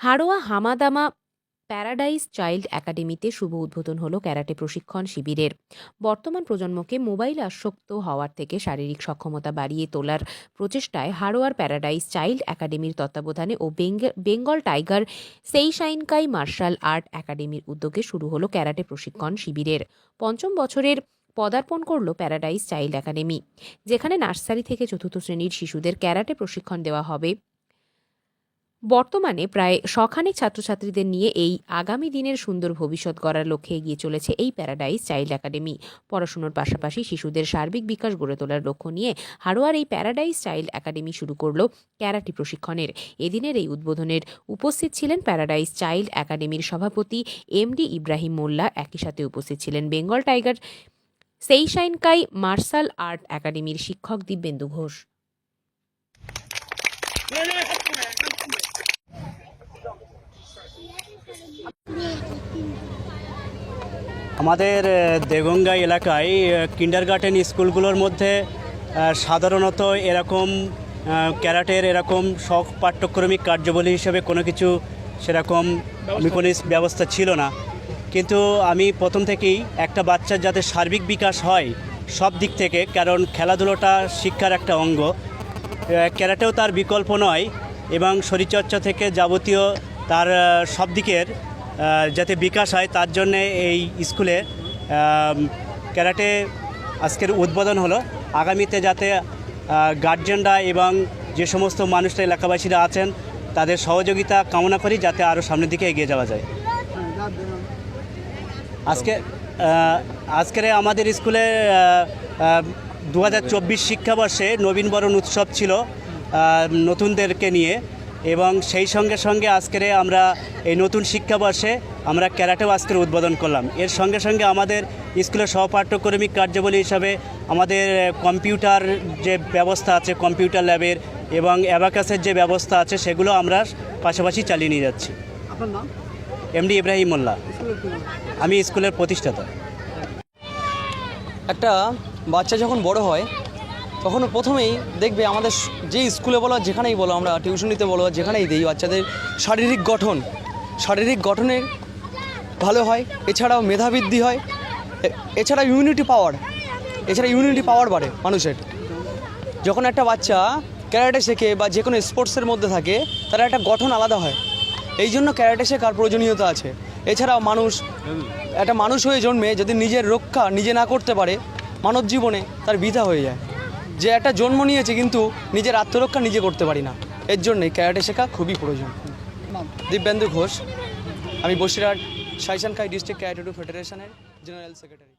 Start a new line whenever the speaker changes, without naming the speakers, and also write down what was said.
Haroa হামাদামা paradise child একাডেমিতে শুভ উদ্বোধন হলো ক্যারাটে প্রশিক্ষণ শিবিরের। বর্তমান প্রজন্মকে মোবাইল আসক্ত হওয়ার থেকে শারীরিক সক্ষমতা বাড়িয়ে তোলার প্রচেষ্টায় হাড়োয়ার প্যারাডাইস চাইল্ড একাডেমির তত্ত্বাবধানে ও Bengal- Bengal tiger Seishinkai martial art একাডেমির উদ্যোগে শুরু হলো ক্যারাটে প্রশিক্ষণ শিবিরের। পঞ্চম বছরের পদার্পণ করল প্যারাডাইস চাইল্ড একাডেমি, যেখানে নার্সারি থেকে চতুর্থ শ্রেণির শিশুদের ক্যারাটে প্রশিক্ষণ দেওয়া হবে। বর্তমানে প্রায় শখানেক ছাত্রছাত্রীদের নিয়ে এই আগামী দিনের সুন্দর ভবিষ্যৎ গড়ার লক্ষ্যে এগিয়ে চলেছে এই প্যারাডাইস চাইল্ড একাডেমি পড়াশুনোর পাশাপাশি শিশুদের সার্বিক বিকাশ গড়ে তোলার লক্ষ্য নিয়ে হাড়োয়ার এই প্যারাডাইস চাইল্ড একাডেমি শুরু করল ক্যারাটি প্রশিক্ষণের। এদিনের এই উদ্বোধনের উপস্থিত ছিলেন প্যারাডাইস চাইল্ড একাডেমির সভাপতি এমডি ইব্রাহিম মোল্লা। একই সাথে উপস্থিত ছিলেন Bengal tiger Seishinkai martial art একাডেমির শিক্ষক দিব্যেন্দু ঘোষ।
আমাদের দেগঙ্গা এলাকায় কিন্ডার গার্ডেন স্কুলগুলোর মধ্যে সাধারণত এরকম ক্যারাটের এরকম শখ পাঠ্যক্রমিক কার্যবলী হিসেবে কোনো কিছু সেরকম কোনো ব্যবস্থা ছিল না। কিন্তু আমি প্রথম থেকেই একটা বাচ্চার যাতে সার্বিক বিকাশ হয় সব দিক থেকে, কারণ খেলাধুলোটা শিক্ষার একটা অঙ্গ। ক্যারাটেও তার বিকল্প নয় এবং শরীরচর্চা থেকে যাবতীয় তার সব দিকের যাতে বিকাশ হয়, তার জন্যে এই স্কুলে ক্যারাটে আজকের উদ্বোধন হলো। আগামীতে যাতে গার্জেনরা এবং যে সমস্ত মানুষরা, এলাকাবাসীরা আছেন, তাদের সহযোগিতা কামনা করি, যাতে আরও সামনের দিকে এগিয়ে যাওয়া যায়। আজকে আজকের আমাদের স্কুলে দু হাজার চব্বিশ শিক্ষাবর্ষে নবীনবরণ উৎসব ছিল। নতুনদেরকে নিয়ে এবং সেই সঙ্গে সঙ্গে আজকের আমরা এই নতুন শিক্ষাবর্ষে আমরা ক্যারাটেও আজকের উদ্বোধন করলাম। এর সঙ্গে সঙ্গে আমাদের স্কুলের সহপাঠ্যক্রমিক কার্যাবলী হিসাবে আমাদের কম্পিউটার যে ব্যবস্থা আছে কম্পিউটার ল্যাবের এবং অ্যাবাকাসের যে ব্যবস্থা আছে সেগুলো আমরা পাশাপাশি চালিয়ে নিয়ে যাচ্ছি।
আপনার নাম?
এমডি ইব্রাহিম মোল্লা? আমি স্কুলের প্রতিষ্ঠাতা।
একটা বাচ্চা যখন বড় হয় তখন প্রথমেই দেখবে আমাদের যে স্কুলে বলো যেখানেই বলো আমরা টিউশনিতে বলো যেখানেই দিই বাচ্চাদের শারীরিক গঠন। শারীরিক গঠনের ভালো হয়, এছাড়াও মেধাবৃদ্ধি হয় এছাড়া ইমিউনিটি পাওয়ার এছাড়া ইমিউনিটি পাওয়ার বাড়ে মানুষের। যখন একটা বাচ্চা ক্যারাটে শেখে বা যে কোনো স্পোর্টসের মধ্যে থাকে, তার একটা গঠন আলাদা হয়। এই জন্য ক্যারাটে শেখার প্রয়োজনীয়তা আছে। এছাড়াও মানুষ, একটা মানুষ হয়ে জন্মে যদি নিজের রক্ষা নিজে না করতে পারে, মানব জীবনে তার বিধা হয়ে যায়। যে একটা জন্ম নিয়েছে কিন্তু নিজের আত্মরক্ষা নিজে করতে পারি না। এর জন্যই ক্যারাটে শেখা খুবই প্রয়োজন। দিব্যেন্দু ঘোষ। আমি বসিরহাট সাইসানখাই ডিস্ট্রিক্ট ক্যারাটে ফেডারেশনের জেনারেল সেক্রেটারি।